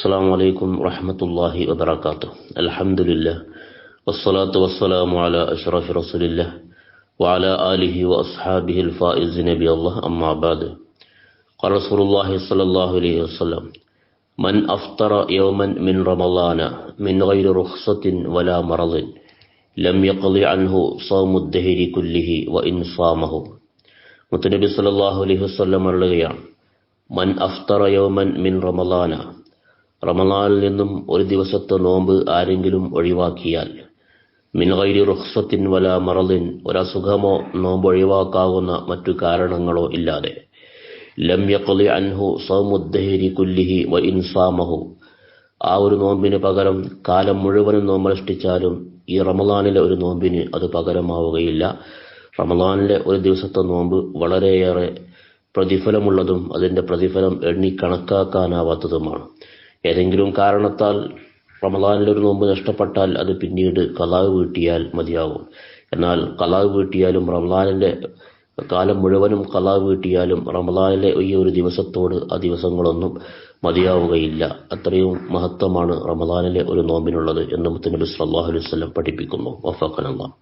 السلام عليكم ورحمة الله وبركاته الحمد لله والصلاة والسلام على أشرف رسول الله وعلى آله وأصحابه الفائز نبي الله أما بعد قال رسول الله صلى الله عليه وسلم من أفطر يوما من رمضان من غير رخصة ولا مرض لم يقض عنه صوم الدهر كله وإن صامه മുത്തനബി സല്ലല്ലാഹു അലൈഹി വസല്ലം പറയുകയാണ് മൻ അഫ്തറ യൗമൻ മിൻ റമളാന റമളാനിൽ നിന്നും ഒരു ദിവസത്തെ നോമ്പ് ആരെങ്കിലും ഒഴിവാക്കിയാൽ മിൻ റുഹ്സത്തിൻ വല മറലിൻ ഒരസുഖമോ നോമ്പ് ഒഴിവാക്കാവുന്ന മറ്റു കാരണങ്ങളോ ഇല്ലാതെ. ലം യഖ്ലി അൻഹു സൗമുദ്ദേരി കുല്ലിഹി വ ഇൻസാമഹു ആ ഒരു നോമ്പിന് പകരം കാലം മുഴുവനും നോമ്പനുഷ്ഠിച്ചാലും ഈ റമലാനിലെ ഒരു നോമ്പിന് അത് പകരമാവുകയില്ല. റമലാനിലെ ഒരു ദിവസത്തെ നോമ്പ് വളരെയേറെ പ്രതിഫലമുള്ളതും അതിന്റെ പ്രതിഫലം എണ്ണി കണക്കാക്കാനാവാത്തതുമാണ് ഏതെങ്കിലും കാരണത്താൽ റമദാനിൽ ഒരു നോമ്പ് നഷ്ടപ്പെട്ടാൽ അത് പിന്നീട് കലാവ് വീട്ടിയാൽ മതിയാകും എന്നാൽ കലാവ് വീട്ടിയാലും റമദാനിന്റെ കാലം മുഴുവനും കലാവ് വീട്ടിയാലും റമദാനിലെ ഈ ഒരു ദിവസത്തോട് ആ ദിവസങ്ങളൊന്നും മതിയാവുകയില്ല. അത്രയും മഹത്വമാണ് റമദാനിലെ ഒരു നോമ്പിനുള്ളത് എന്ന് മുത്തനബി സല്ലല്ലാഹു അലൈഹി വസല്ലം പഠിപ്പിക്കുന്നു. വഫഖനല്ലാഹ്.